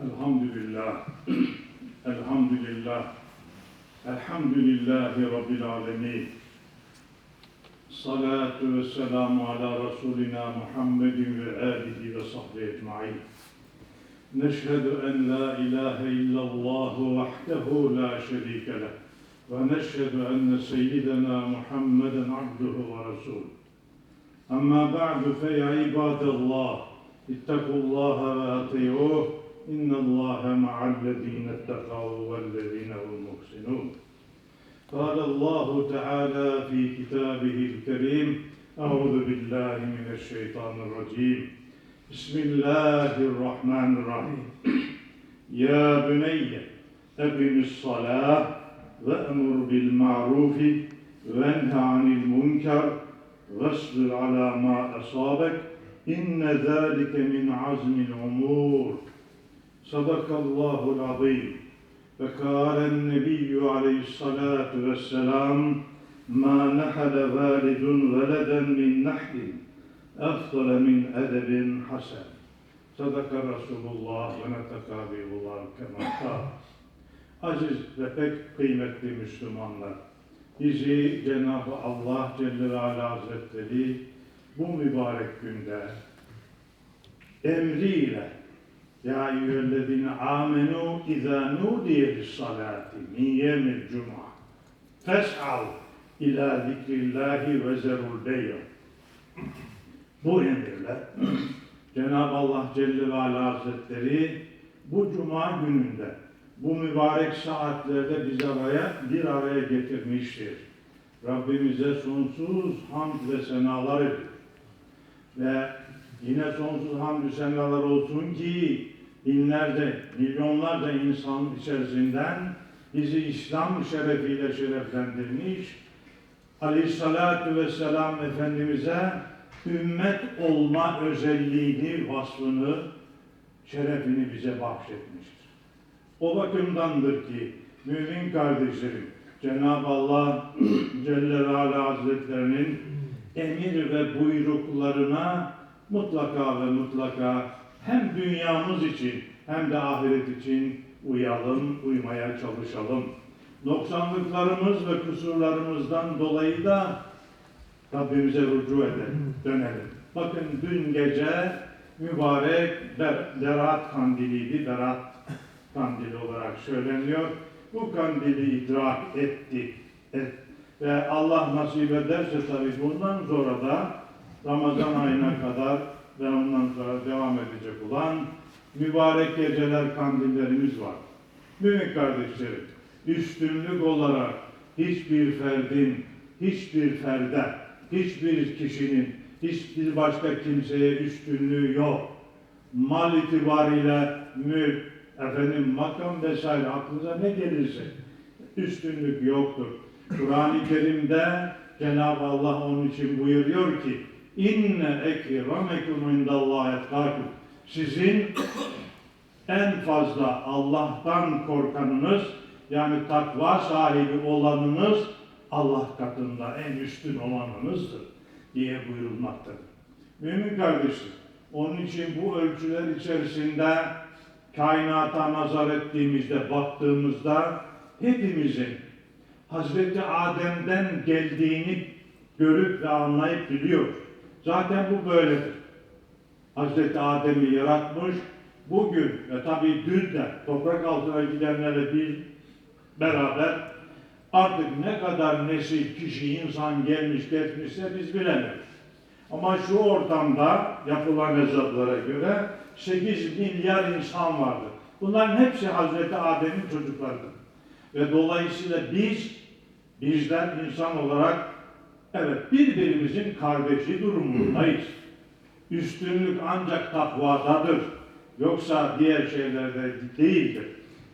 Elhamdülillah. Elhamdülillah. Elhamdülillahi Rabbil alemin. Salatu ve selamu ala Resulina Muhammedin ve alihi ve sahbihi ecma'in. En la ilahe illallah vahdehu la şerike leh. Ve neşhedü enne seyyidena Muhammeden abduhu ve resuluhu. Amma ba'du fe ya ibadallah. ittakullaha ve ati'uh. إن الله مع الذين اتقوا والذين هم محسنون. قال الله تعالى في كتابه الكريم أعوذ بالله من الشيطان الرجيم. بسم الله الرحمن الرحيم. يا بني أقم الصلاة وأمر بالمعروف وانه عن المنكر واصبر على ما أصابك إن ذلك من عزم الأمور. صدق الله العظيم فقال النبي عليه الصلاة والسلام ما نحل والد ولدا من نحل أفضل من أدب حسن صدق رسول الله ونطق به الله كما قال Aziz ve pek kıymetli Müslümanlar, bizi Cenab-ı Allah Celle ve Ala Hazretleri bu mübarek günde emriyle ya eyyühellezine amenu izâ nudiye lissalâti min yevmil cuma fes'al ila zikrillahi ve zerul bey'u bu emirle Cenab-ı Allah Celle ve Ala Hazretleri bu cuma gününde bu mübarek saatlerde biz araya bir araya getirmiştir. Rabbimize sonsuz hamd ve senalar ediyor. Ve yine sonsuz hamdü senalar olsun ki binlerce, milyonlarca insan içerisinden bizi İslam şerefiyle şereflendirmiş. Aleyhissalatu vesselam Efendimiz'e ümmet olma özelliğini, vasfını, şerefini bize bahşetmiştir. O bakımdandır ki mümin kardeşlerim, Cenab-ı Allah Celle Ala Hazretlerinin emir ve buyruklarına mutlaka ve mutlaka hem dünyamız için hem de ahiret için uyalım, uymaya çalışalım. Noksanlıklarımız ve kusurlarımızdan dolayı da Rabbimize rücu edelim, dönelim. Bakın dün gece mübarek Ber- Berat kandiliydi, Berat kandili olarak söyleniyor. Bu kandili idrak ettik. Et. Ve Allah nasip ederse tabii bundan sonra da Ramazan ayına kadar ve ondan sonra devam edecek olan mübarek geceler kandillerimiz var. Mümin kardeşlerim, üstünlük olarak hiçbir ferdin, hiçbir ferde, hiçbir kişinin, hiçbir başka kimseye üstünlüğü yok. Mal itibariyle mülk, efendim makam vesaire aklınıza ne gelirse üstünlük yoktur. Kur'an-ı Kerim'de Cenab-ı Allah onun için buyuruyor ki inne ekremekum indallahi etkakum sizin en fazla Allah'tan korkanınız yani takva sahibi olanınız Allah katında en üstün olanınızdır diye buyurulmaktadır. Mümin kardeşim, onun için bu ölçüler içerisinde kainata nazar ettiğimizde, baktığımızda hepimizin Hazreti Adem'den geldiğini görüp ve anlayıp biliyoruz. Zaten bu böyledir. Hazreti Adem'i yaratmış, bugün ve tabii dün de toprak altına gidenlerle bir beraber artık ne kadar nesil, kişi, insan gelmiş geçmişse biz bilemiyoruz. Ama şu ortamda yapılan hesaplara göre 8 milyar insan vardı. Bunların hepsi Hazreti Adem'in çocuklarıdır. Ve dolayısıyla biz, bizler insan olarak evet birbirimizin kardeşi durumundayız. Üstünlük ancak takvadadır. Yoksa diğer şeylerde değildir.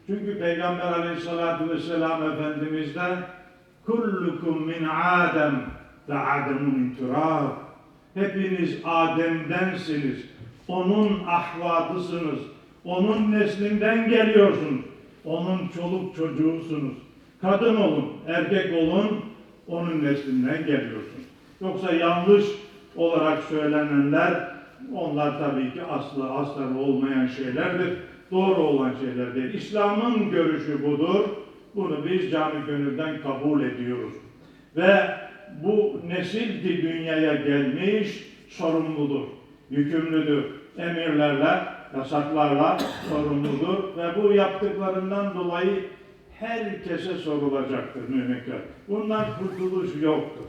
Çünkü Peygamber aleyhissalatü vesselam Efendimiz'den kullukum min Adem ve Ademun turab. Hepiniz Adem'densiniz. Onun ahvadısınız. Onun neslinden geliyorsunuz. Onun çoluk çocuğusunuz. Kadın olun, erkek olun, onun neslinden geliyorsunuz. Yoksa yanlış olarak söylenenler onlar tabii ki aslı astarı olmayan şeylerdir. Doğru olan şeyler değil. İslam'ın görüşü budur. Bunu biz cami gönülden kabul ediyoruz. Ve bu nesil ki dünyaya gelmiş sorumludur, yükümlüdür. Emirlerle, yasaklarla sorumludur ve bu yaptıklarından dolayı herkese sorulacaktır müminler. Bundan kurtuluş yoktur.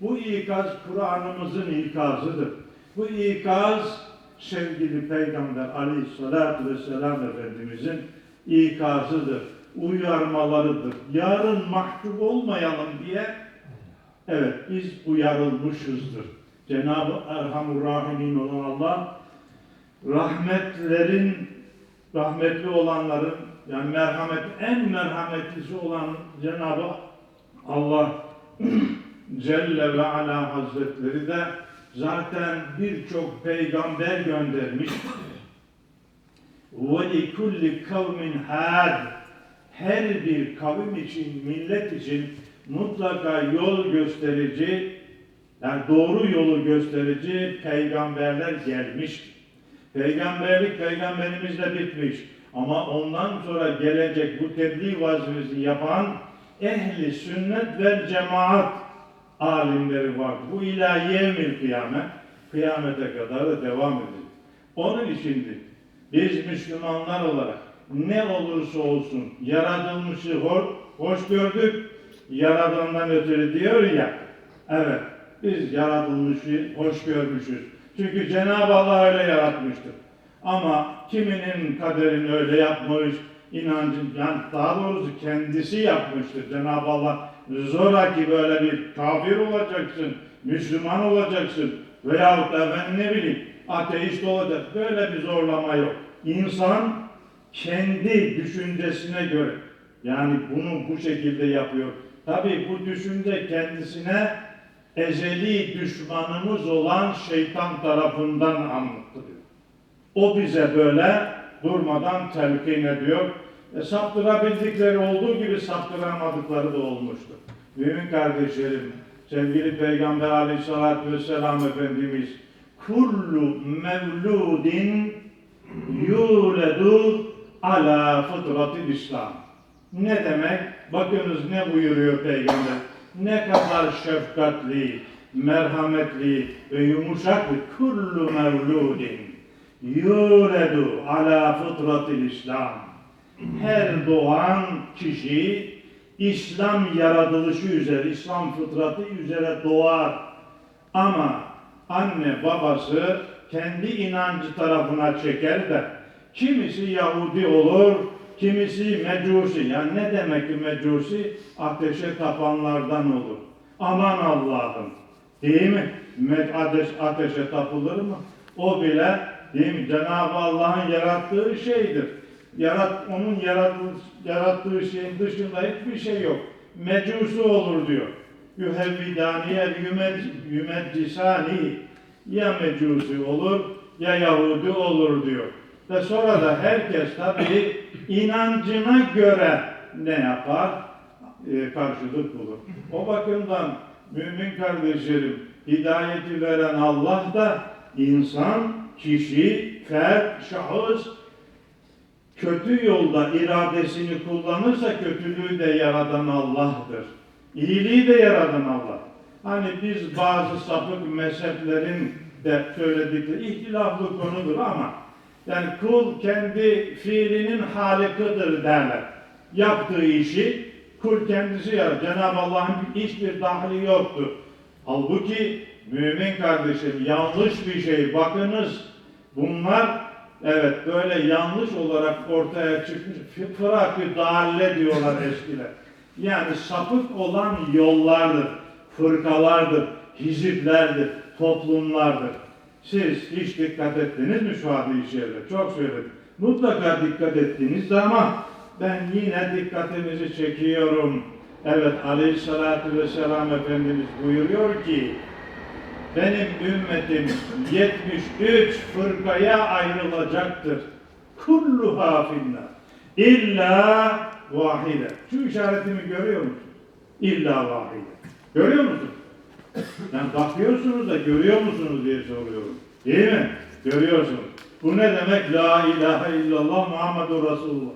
Bu ikaz Kur'an'ımızın ikazıdır. Bu ikaz sevgili Peygamber Aleyhisselatü Vesselam Efendimizin ikazıdır, uyarmalarıdır. Yarın mahcup olmayalım diye evet biz uyarılmışızdır. Cenab-ı Erhamur Rahimin olan Allah rahmetlerin rahmetli olanların yani merhamet en merhametlisi olan Cenab-ı Allah Celle ve Ala Hazretleri de zaten birçok peygamber göndermiş. Ve likulli kavmin had her bir kavim için, millet için mutlaka yol gösterici, yani doğru yolu gösterici peygamberler gelmiş. Peygamberlik peygamberimizle bitmiş. Ama ondan sonra gelecek bu tebliğ vazifesini yapan ehli sünnet ve cemaat alimleri var. Bu ila yevmil kıyamet, kıyamete kadar da devam edecek. Onun içindir. Biz Müslümanlar olarak ne olursa olsun yaratılmışı hoş gördük, yaradandan ötürü diyor ya, evet biz yaratılmışı hoş görmüşüz. Çünkü Cenab-ı Allah öyle yaratmıştır. Ama kiminin kaderini öyle yapmış, inancın, yani daha doğrusu kendisi yapmıştır. Cenab-ı Allah zoraki böyle bir kafir olacaksın, Müslüman olacaksın veyahut ben ne bileyim ateist olacak. Böyle bir zorlama yok. İnsan kendi düşüncesine göre yani bunu bu şekilde yapıyor. Tabi bu düşünce kendisine ezeli düşmanımız olan şeytan tarafından anlattırıyor. O bize böyle durmadan telkin ediyor. E, saptırabildikleri olduğu gibi saptıramadıkları da olmuştur. Mümin kardeşlerim, sevgili Peygamber aleyhissalatü vesselam Efendimiz kullu mevludin yuledu ala fıtratil İslam. Ne demek? Bakınız ne buyuruyor Peygamber. Ne kadar şefkatli, merhametli ve yumuşak kullu mevludin yuledu ala fıtratil İslam. Her doğan kişi İslam yaratılışı üzere, İslam fıtratı üzere doğar. Ama anne babası kendi inancı tarafına çeker de kimisi Yahudi olur, kimisi Mecusi. Yani ne demek ki Mecusi? Ateşe tapanlardan olur. Aman Allah'ım. Değil mi? Ateş, ateşe tapılır mı? O bile değil mi? Cenab-ı Allah'ın yarattığı şeydir. Yarat, onun yarattığı, şeyin dışında hiçbir şey yok. Mecusi olur diyor. Yuhevvidaniye yümedcisani ya mecusi olur ya Yahudi olur diyor. Ve sonra da herkes tabii inancına göre ne yapar? Ee, karşılık bulur. O bakımdan mümin kardeşlerim hidayeti veren Allah da insan, kişi, fert, şahıs kötü yolda iradesini kullanırsa kötülüğü de yaradan Allah'tır. İyiliği de yaradan Allah. Hani biz bazı sapık mezheplerin de söyledikleri ihtilaflı konudur ama yani kul kendi fiilinin halikıdır derler. Yaptığı işi kul kendisi yapar. Cenab-ı Allah'ın hiçbir dahli yoktur. Halbuki mümin kardeşim yanlış bir şey. Bakınız bunlar evet böyle yanlış olarak ortaya çıkmış. Fırakı dalle diyorlar eskiler. Yani sapık olan yollardır, fırkalardır, hiziplerdir, toplumlardır. Siz hiç dikkat ettiniz mi şu hadis-i? Çok söyledim. Mutlaka dikkat ettiğinizde ama ben yine dikkatinizi çekiyorum. Evet Aleyhisselatü Vesselam Efendimiz buyuruyor ki benim ümmetim 73 fırkaya ayrılacaktır. Kulluha finnar. İlla vahide. Şu işaretimi görüyor musun? İlla vahide. Görüyor musun? Yani bakıyorsunuz da görüyor musunuz diye soruyorum. Değil mi? Görüyorsunuz. Bu ne demek? La ilahe illallah Muhammedur Resulullah.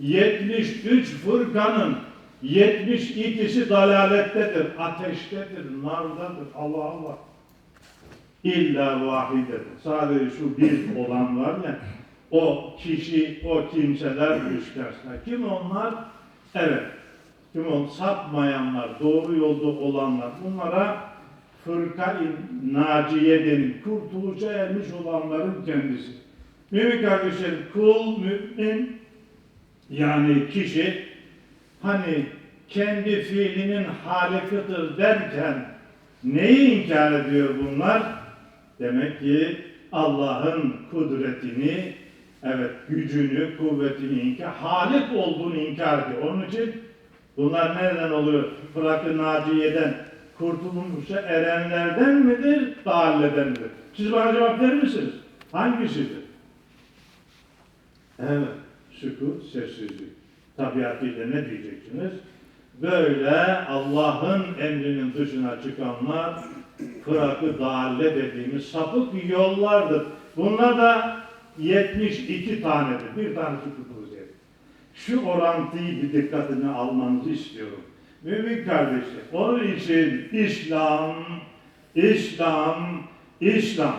73 fırkanın 72'si dalalettedir, ateştedir, nardadır. Allah Allah. İlla vahidedir. Sadece şu bir olan var ya, o kişi, o kimseler müstesna. Kim onlar? Evet. Kim on sapmayanlar, doğru yolda olanlar. Bunlara fırka-i naciye denir. Kurtuluşa ermiş olanların kendisi. Mümin kardeşlerim, kul, mümin, yani kişi hani kendi fiilinin halikıdır derken neyi inkar ediyor bunlar? Demek ki Allah'ın kudretini, evet gücünü, kuvvetini inkar, halik olduğunu inkar ediyor. Onun için bunlar nereden oluyor? Fırak-ı Naciye'den, kurtulmuşa erenlerden midir, dalleden midir? Siz bana cevap verir misiniz? Hangisidir? Evet, sükut, sessizlik. Tabiatıyla ne diyeceksiniz? Böyle Allah'ın emrinin dışına çıkanlar fırakı dalle dediğimiz sapık yollardır. Bunlar da 72 tanedir. Bir tanesi kurtulacak. Şu orantıyı bir dikkatine almanızı istiyorum. Mümin kardeşler, onun için İslam, İslam, İslam,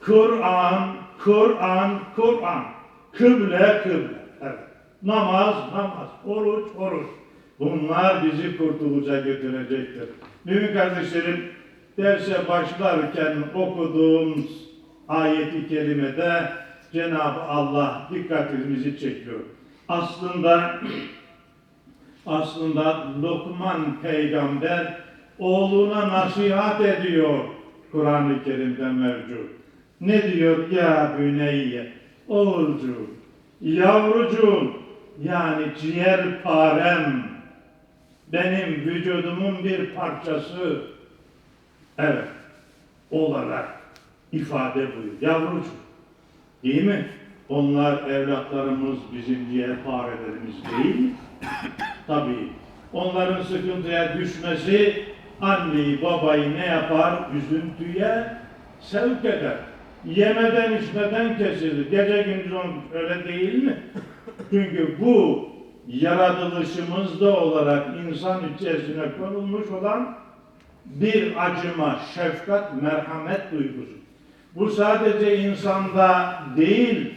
Kur'an, Kur'an, Kur'an, kıble, kıble. Evet. Namaz, namaz, oruç, oruç. Bunlar bizi kurtuluşa götürecektir. Mümin kardeşlerim, derse başlarken okuduğum ayeti kerimede Cenab-ı Allah dikkatimizi çekiyor. Aslında aslında Lokman peygamber oğluna nasihat ediyor Kur'an-ı Kerim'de mevcut. Ne diyor? Ya büneyye, oğulcuğum, yavrucuğum, yani ciğer parem, benim vücudumun bir parçası, evet, olarak ifade buyur. Yavrucuğum, değil mi? Onlar evlatlarımız, bizim ciğer parelerimiz değil mi? Tabii. Onların sıkıntıya düşmesi anneyi babayı ne yapar? Üzüntüye sevk eder. Yemeden içmeden kesilir. Gece gündüz öyle değil mi? Çünkü bu yaratılışımızda olarak insan içerisine konulmuş olan bir acıma, şefkat, merhamet duygusu. Bu sadece insanda değil,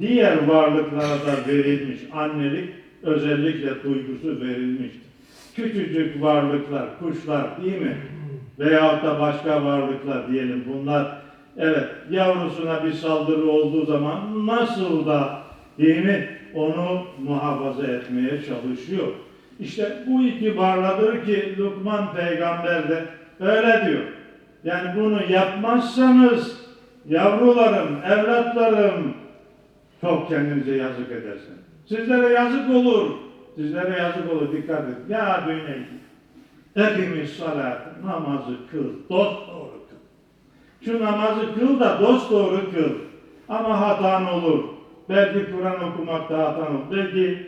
diğer varlıklara da verilmiş. Annelik özellikle duygusu verilmiştir. Küçücük varlıklar, kuşlar değil mi? Veyahut da başka varlıklar diyelim bunlar. Evet, yavrusuna bir saldırı olduğu zaman nasıl da değil mi? Onu muhafaza etmeye çalışıyor. İşte bu itibarladır ki Lukman peygamber de öyle diyor. Yani bunu yapmazsanız yavrularım, evlatlarım çok kendinize yazık edersin. Sizlere yazık olur. Sizlere yazık olur. Dikkat edin. Ya büyüneyin. Hepimiz salat, namazı kıl. Dost doğru kıl. Şu namazı kıl da dost doğru kıl. Ama hatan olur. Belki Kur'an okumakta hatan olur. Belki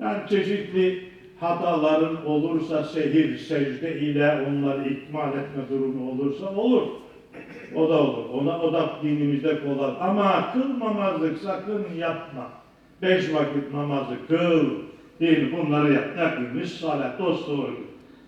yani çeşitli hataların olursa sehir, secde ile onları ikmal etme durumu olursa olur. O da olur. Ona, o da dinimizde kolay. Ama kılmamazlık sakın yapma. Beş vakit namazı kıl. Değil bunları yap. Hepimiz salat dosdoğru.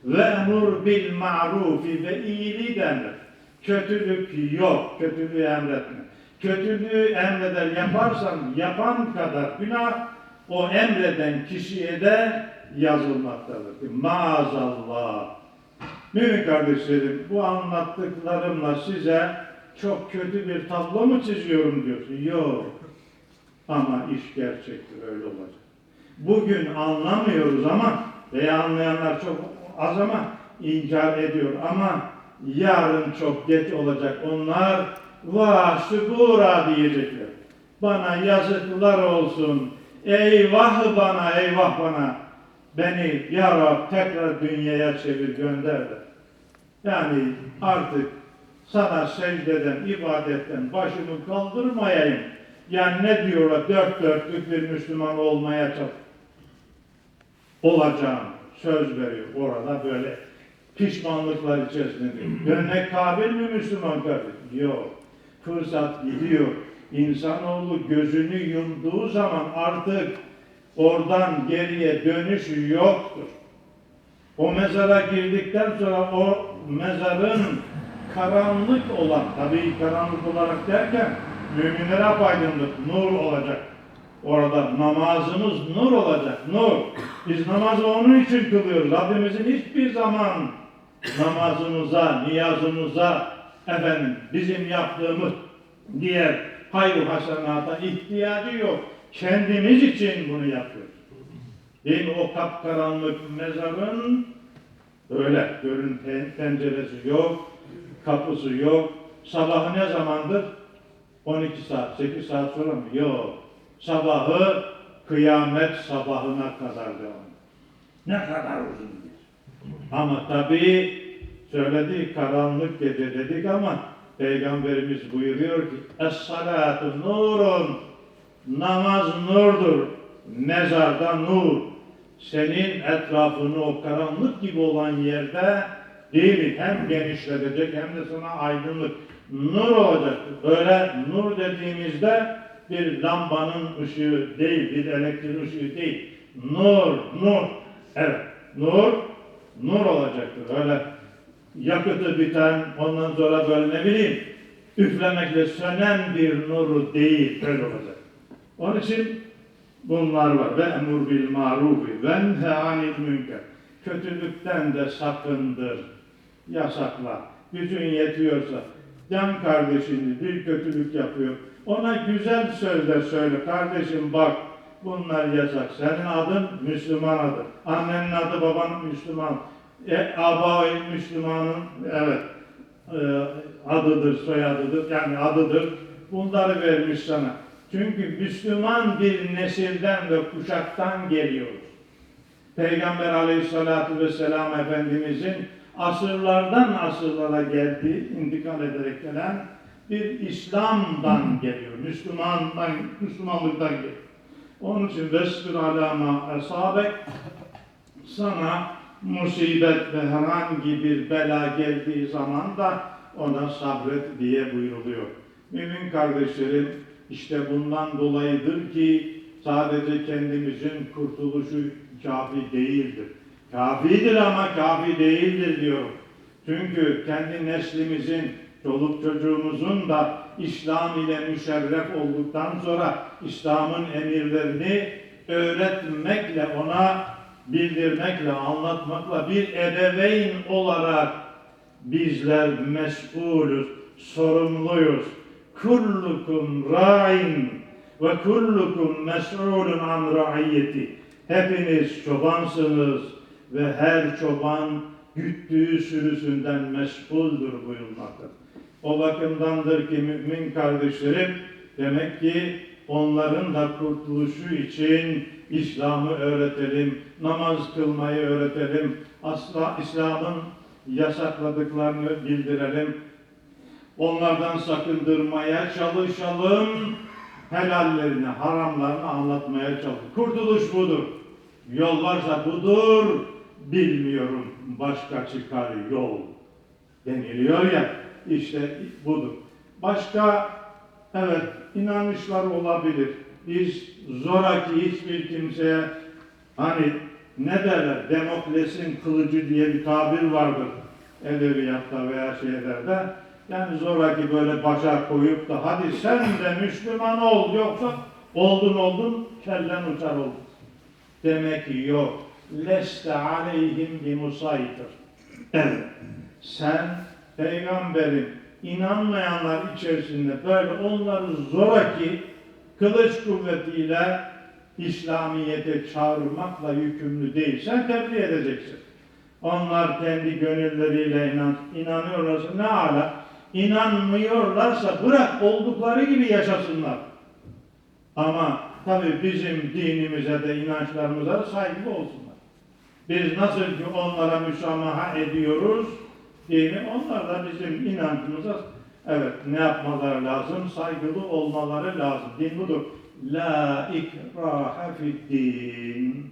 Ve emur bil ma'rufi ve iyiliği denir. Kötülük yok. Kötülüğü emretme. Kötülüğü emreder yaparsan yapan kadar günah o emreden kişiye de yazılmaktadır. Maazallah. Mümin kardeşlerim bu anlattıklarımla size çok kötü bir tablo mu çiziyorum diyorsun? Yok. Ama iş gerçektir öyle olacak. Bugün anlamıyoruz ama veya anlayanlar çok az ama inkar ediyor ama yarın çok geç olacak. Onlar vah şükura diyecekler. Bana yazıklar olsun. Eyvah bana, eyvah bana. Beni ya Rab tekrar dünyaya çevir gönder de. Yani artık sana secdeden, ibadetten başımı kaldırmayayım. Yani ne diyorlar? Dört dörtlük bir Müslüman olmaya çalış. Olacağım. Söz veriyor. Orada böyle pişmanlıklar içerisinde. Dönmek kabil mi Müslüman kardeşim? Yok. fırsat gidiyor. İnsanoğlu gözünü yumduğu zaman artık oradan geriye dönüş yoktur. O mezara girdikten sonra o mezarın karanlık olan, tabii karanlık olarak derken müminlere apaydınlık, nur olacak. Orada namazımız nur olacak, nur. Biz namazı onun için kılıyoruz. Rabbimizin hiçbir zaman namazımıza, niyazımıza, efendim bizim yaptığımız diğer hayır hasenata ihtiyacı yok. Kendimiz için bunu yapıyoruz. Değil mi? O kapkaranlık mezarın öyle görün pen- penceresi yok, kapısı yok. Sabahı ne zamandır? 12 saat, 8 saat sonra mı? Yok. Sabahı kıyamet sabahına kadar devam. Ne kadar uzun bir. Ama tabii söyledi karanlık gece dedik ama Peygamberimiz buyuruyor ki Es-salatu nurun Namaz nurdur. Mezarda nur. Senin etrafını o karanlık gibi olan yerde değil mi? Hem genişletecek hem de sana aydınlık. Nur olacak. Öyle nur dediğimizde bir lambanın ışığı değil, bir elektrik ışığı değil. Nur, nur. Evet, nur, nur olacaktır. Öyle yakıtı biten, ondan sonra böyle ne bileyim, üflemekle sönen bir nuru değil, öyle olacak. Onun için bunlar var. Ve emur bil marufi ve enhe anil münker. Kötülükten de sakındır. Yasakla. Gücün yetiyorsa can kardeşini bir kötülük yapıyor. Ona güzel sözler söyle. Kardeşim bak bunlar yasak. Senin adın Müslüman adı. Annenin adı babanın Müslüman. E, abayı Müslümanın evet e, adıdır, soyadıdır. Yani adıdır. Bunları vermiş sana. Çünkü Müslüman bir nesilden ve kuşaktan geliyoruz. Peygamber aleyhissalatu vesselam Efendimizin asırlardan asırlara geldiği, intikal ederek gelen bir İslam'dan geliyor. Müslümandan, Müslümanlıktan geliyor. Onun için vesbir alama esabek sana musibet ve herhangi bir bela geldiği zaman da ona sabret diye buyruluyor. Mümin kardeşlerim işte bundan dolayıdır ki sadece kendimizin kurtuluşu kafi değildir. Kafidir ama kafi değildir diyorum. Çünkü kendi neslimizin, çoluk çocuğumuzun da İslam ile müşerref olduktan sonra İslam'ın emirlerini öğretmekle, ona bildirmekle, anlatmakla bir ebeveyn olarak bizler mesulüz, sorumluyuz. Kullukum ra'in ve kullukum mes'ulun an ra'iyeti. Hepiniz çobansınız ve her çoban güttüğü sürüsünden mesuldür buyurmaktadır. O bakımdandır ki mümin kardeşlerim demek ki onların da kurtuluşu için İslam'ı öğretelim, namaz kılmayı öğretelim, asla İslam'ın yasakladıklarını bildirelim, onlardan sakındırmaya çalışalım, helallerini, haramlarını anlatmaya çalışalım. Kurtuluş budur. Yol varsa budur, bilmiyorum başka çıkar yol deniliyor ya, işte budur. Başka, evet, inanışlar olabilir. Biz zoraki hiçbir kimseye, hani ne derler, Demokles'in kılıcı diye bir tabir vardır edebiyatta veya şeylerde. Yani zoraki böyle başa koyup da hadi sen de Müslüman ol yoksa oldun oldun kellen uçar oldun. Demek ki yok. Leste aleyhim bi musaytir. Evet. Sen peygamberin inanmayanlar içerisinde böyle onları zoraki kılıç kuvvetiyle İslamiyet'e çağırmakla yükümlü değil. Sen tebliğ edeceksin. Onlar kendi gönülleriyle inan, inanıyorlarsa ne ala, inanmıyorlarsa bırak oldukları gibi yaşasınlar. Ama tabii bizim dinimize de inançlarımıza da saygılı olsunlar. Biz nasıl ki onlara müsamaha ediyoruz, mi? Onlar da bizim inancımıza evet ne yapmaları lazım? Saygılı olmaları lazım. Din budur. La ikraha fid din.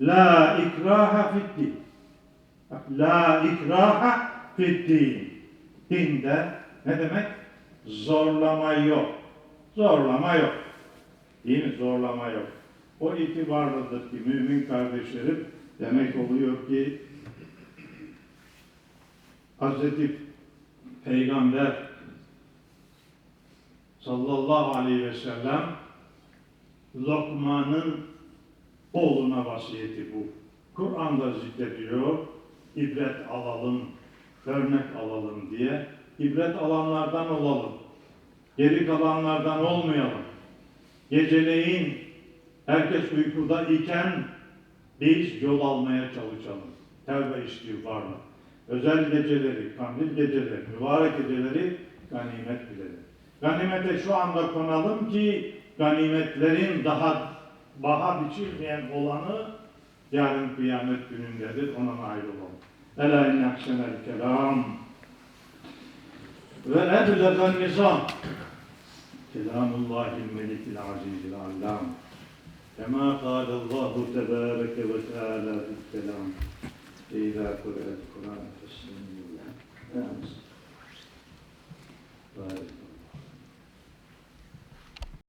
La ikraha fid din. Bak, La ikraha fid din. Dinde ne demek? Zorlama yok. Zorlama yok. Değil mi? Zorlama yok. O itibarlıdır ki mümin kardeşlerim demek oluyor ki Hazreti Peygamber sallallahu aleyhi ve sellem Lokman'ın oğluna vasiyeti bu. Kur'an'da zikrediyor, ibret alalım, örnek alalım diye. İbret alanlardan olalım. Geri kalanlardan olmayalım. Geceleyin herkes uykuda iken biz yol almaya çalışalım. Tevbe istiğfarla. Özel geceleri, kandil geceleri, mübarek geceleri ganimet bilelim. Ganimete şu anda konalım ki ganimetlerin daha baha biçilmeyen olanı yarın kıyamet günündedir. Ona nail olalım. ألا إن أحسن الكلام. وأبلغ النظام. كلام الله الملك العزيز العلام. كما قال الله تبارك وتعالى في الكلام. إذا قرأت القرآن فاستمعوا له بارك الله